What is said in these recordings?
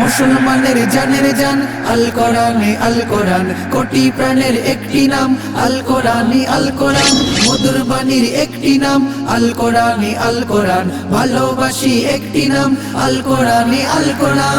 মুসলমানের জানের জান, আল কোরআনে আল কোরআন, কোটি প্রাণের একটি নাম, আল কোরআনে আল কোরআন মধুর বাণীর একটি নাম, আল কোরআনি আল কোরআন। ভালোবাসি একটি নাম, আল কোরআনি আল কোরআন।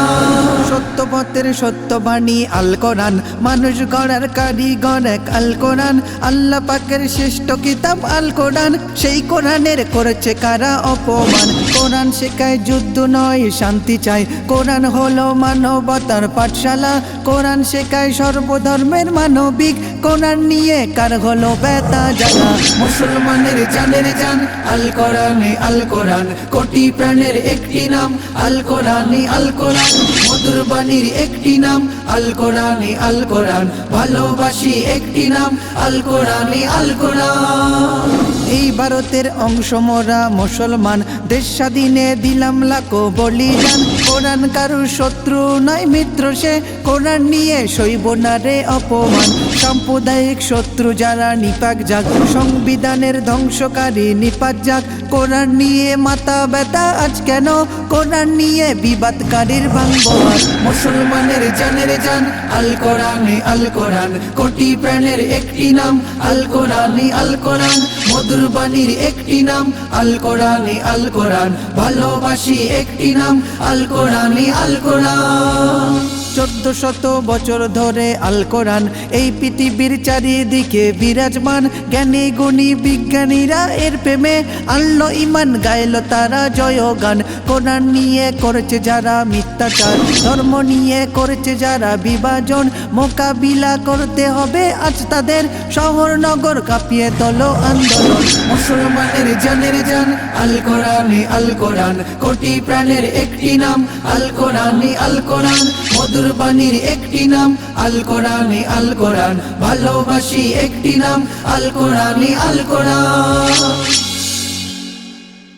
সত্য পথের সত্য বাণী, আল কোরআন। মানুষ গড়ার কারিগর এক আল কোরআন। আল্লাহ পাকের শ্রেষ্ঠ কিতাব আল কোরআন। সেই কোরআনের করেছে কারা অপমান? কোরআন শেখায় যুদ্ধ নয়, শান্তি চাই। কোরআন হলো মানবতার পাঠশালা। কোরআন শেখায় সর্বধর্মের মানবিক। কোরআন নিয়ে কার হলো বেতা জানা মুসলমানের জানের জান, আল কোরআনে আল কোরআন, কোটি প্রাণের একটি নাম, আল কোরআনি আল কোরআন, মধুর বাণীর একটি নাম, আল কোরআনি আল কোরআন, ভালোবাসি একটি নাম, আল কোরআনি আল কোরআন। এই ভারতের অংশ মোরা মুসলমান, দেশ স্বাধীনে দিলাম লাখো বলিদান। কোরআন কারু শত্রু নয় মিত্র সে। কোরআন নিয়ে সইব না রে অপমান। সাম্প্রদায়িক শত্রু যারা নিপাক যাক, সংবিধানের ধ্বংসকারী নিপাত যাক। কোরআন নিয়ে মাতা ব্যথা আজ কেন? কোরআন নিয়ে বিবাদকারীর হাত। মুসলমানের জানের জান, আল কোরআনে আল কোরআন। কোটি প্রাণের একটি নাম, আল কোরআনি আল কোরআন। মধুর বাণীর একটি নাম, আল কোরআনি আল কোরআন। ভালোবাসি একটি নাম, আল কোরআনি আল কোরআন চোদ্দ শত বছর ধরে আল কোরআন, এই পৃথিবীর চারিদিকে বিরাজমান। জ্ঞানী, গুণী বিজ্ঞানীরা এর প্রেমে আল্লো ইমান গাইল তারা জয়গান কোরআন নিয়ে করেছে যারা মিথ্যাচার, ধর্ম নিয়ে করেছে যারা বিভাজন। মোকাবিলা করতে হবে আজ তাদের, শহর, নগর কাঁপিয়ে তোলো আন্দোলন। মুসলমানের জানের জান, আল কোরআনে আল কোরআন। কোটি প্রাণের একটি নাম, আল কোরআনি আল কোরআন। মধুর বাণীর একটি নাম আল কোরআনে আল কোরআন। ভালোবাসি একটি নাম আল কোরআনে আল কোরআন।